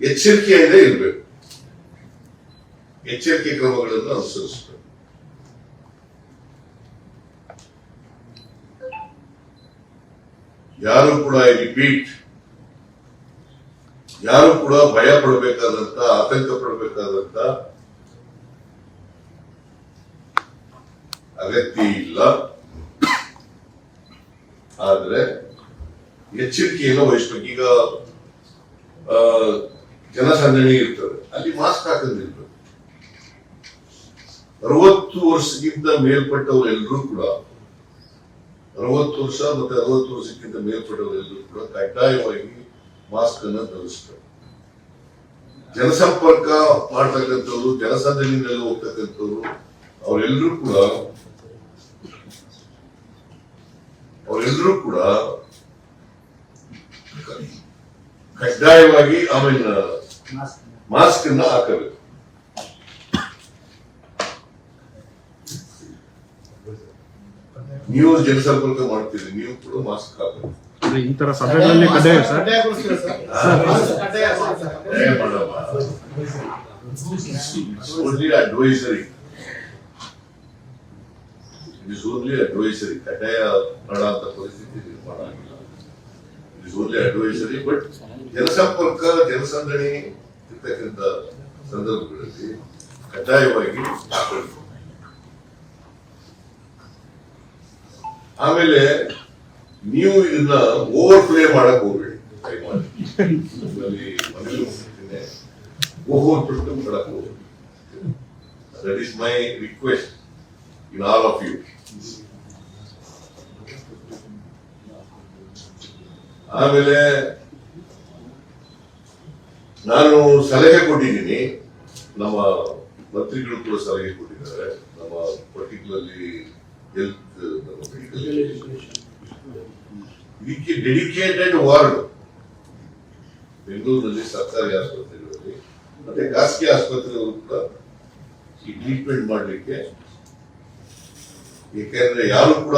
ಎಚ್ಚರಿಕೆಯಿಂದ ಇರಬೇಕು. ಎಚ್ಚರಿಕೆ ಕ್ರಮಗಳನ್ನು ಅನುಸರಿಸಬೇಕು. ಯಾರು ಕೂಡ ರಿಪೀಟ್ ಯಾರು ಕೂಡ ಭಯ ಪಡಬೇಕಾದಂತ, ಆತಂಕ ಪಡಬೇಕಾದಂತ ಅಗತ್ಯ ಇಲ್ಲ. ಆದ್ರೆ ಎಚ್ಚರಿಕೆಯನ್ನು ವಹಿಸ್ಬೇಕು. ಈಗ ಜನಸಂದಣಿ ಇರ್ತದೆ. ಅಲ್ಲಿ ಮಾಸ್ಕ್ ಹಾಕಂದಿರ್ಬೇಕು ಅರವತ್ತು ವರ್ಷಕ್ಕಿಂತ ಮೇಲ್ಪಟ್ಟವರು ಎಲ್ಲರೂ ಕೂಡ, ಅರವತ್ತು ವರ್ಷ ಮತ್ತೆ ಅರವತ್ತು ವರ್ಷಕ್ಕಿಂತ ಮೇಲ್ಪಟ್ಟವರೆಲ್ಲರೂ ಕೂಡ ಕಡ್ಡಾಯವಾಗಿ ಮಾಸ್ಕ್ ಅನ್ನ ಧರಿಸ್ತಾರೆ. ಜನಸಂಪರ್ಕ ಮಾಡ್ತಕ್ಕಂಥವ್ರು ಜನಸಂದಣಿನಲ್ಲಿ ಹೋಗ್ತಕ್ಕಂಥವ್ರು ಅವರೆಲ್ಲರೂ ಕೂಡ ಅವರೆಲ್ಲರೂ ಕೂಡ ಕಡ್ಡಾಯವಾಗಿ ಆಮೇಲೆ ಮಾಸ್ಕ್ ಅನ್ನ ಹಾಕಬೇಕು ನೀವು ಜನಸಂಪರ್ಕ ಮಾಡ್ತೀರಿ ನೀವು ಕೂಡ ಮಾಸ್ಕ್ ಹಾಕಬೇಕು ಈ ತರ ಸಭೆಗಳಲ್ಲಿ ಕಡ್ಡಾಯ ಸರ್ ಕಡ್ಡಾಯಗೊಳಿಸ್ತೀರಾ ಸರ್? ಕಡ್ಡಾಯ ಸರ್. ಕಡ್ಡಾಯ ಮಾಡಲ್ಲ. It's only advisory. It is only advisory. ಕಡ್ಡಾಯ ಪರಿಸ್ಥಿತಿ ನಿರ್ಮಾಣ ಆಗಿಲ್ಲ it is only advisory but ಜನಸಂಪರ್ಕ ಜನಸಂದಣಿ ಇರ್ತಕ್ಕಂಥ ಸಂದರ್ಭಗಳಲ್ಲಿ ಕಡ್ಡಾಯವಾಗಿ ಆಮೇಲೆ ನೀವು ಇದನ್ನ ಓವರ್ ಪ್ಲೇ ಮಾಡಕ್ ಹೋಗ್ಬೇಡಿ. ಓವರ್ ಪ್ಲೇ ಮಾಡಕ್ ಹೋಗ್ಬೇಡಿ that is my request in all of you ಆಮೇಲೆ ನಾನು ಸಲಹೆ ಕೊಟ್ಟಿದ್ದೀನಿ. ನಮ್ಮ ಮಂತ್ರಿಗಳು ಕೂಡ ಸಲಹೆ ಕೊಟ್ಟಿದ್ದಾರೆ. ನಮ್ಮ ಪರ್ಟಿಕ್ಯುಲರ್ಲಿ ಹೆಲ್ತ್ ಇದಕ್ಕೆ ಡೆಡಿಕೇಟೆಡ್ ವಾರ್ಡ್ ಬೆಂಗಳೂರಿನಲ್ಲಿ ಸರ್ಕಾರಿ ಆಸ್ಪತ್ರೆಗಳಲ್ಲಿ ಮತ್ತೆ ಖಾಸಗಿ ಆಸ್ಪತ್ರೆಗಳು ಕೂಡ ಈ ಟ್ರೀಟ್ಮೆಂಟ್ ಮಾಡಲಿಕ್ಕೆ. ಏಕೆಂದ್ರೆ ಯಾರು ಕೂಡ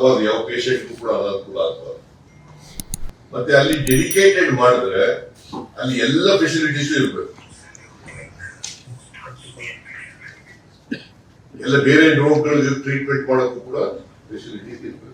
ಆಗಬಾರ್ದು ಯಾವ ಪೇಷಂಟ್ ಕೂಡ ಅನಾನುಕೂಲ ಆಗಬಾರ್ದು ಮತ್ತೆ ಅಲ್ಲಿ ಡೆಡಿಕೇಟೆಡ್ ಮಾಡಿದ್ರೆ ಅಲ್ಲಿ ಎಲ್ಲ ಫೆಸಿಲಿಟೀಸ್ ಇರ್ಬೇಕು. ಎಲ್ಲ ಬೇರೆ ರೋಗಗಳಿಗೆ ಟ್ರೀಟ್ಮೆಂಟ್ ಮಾಡೋಕ್ಕೂ ಕೂಡ ಫೆಸಿಲಿಟೀಸ್ ಇರ್ಬೇಕು.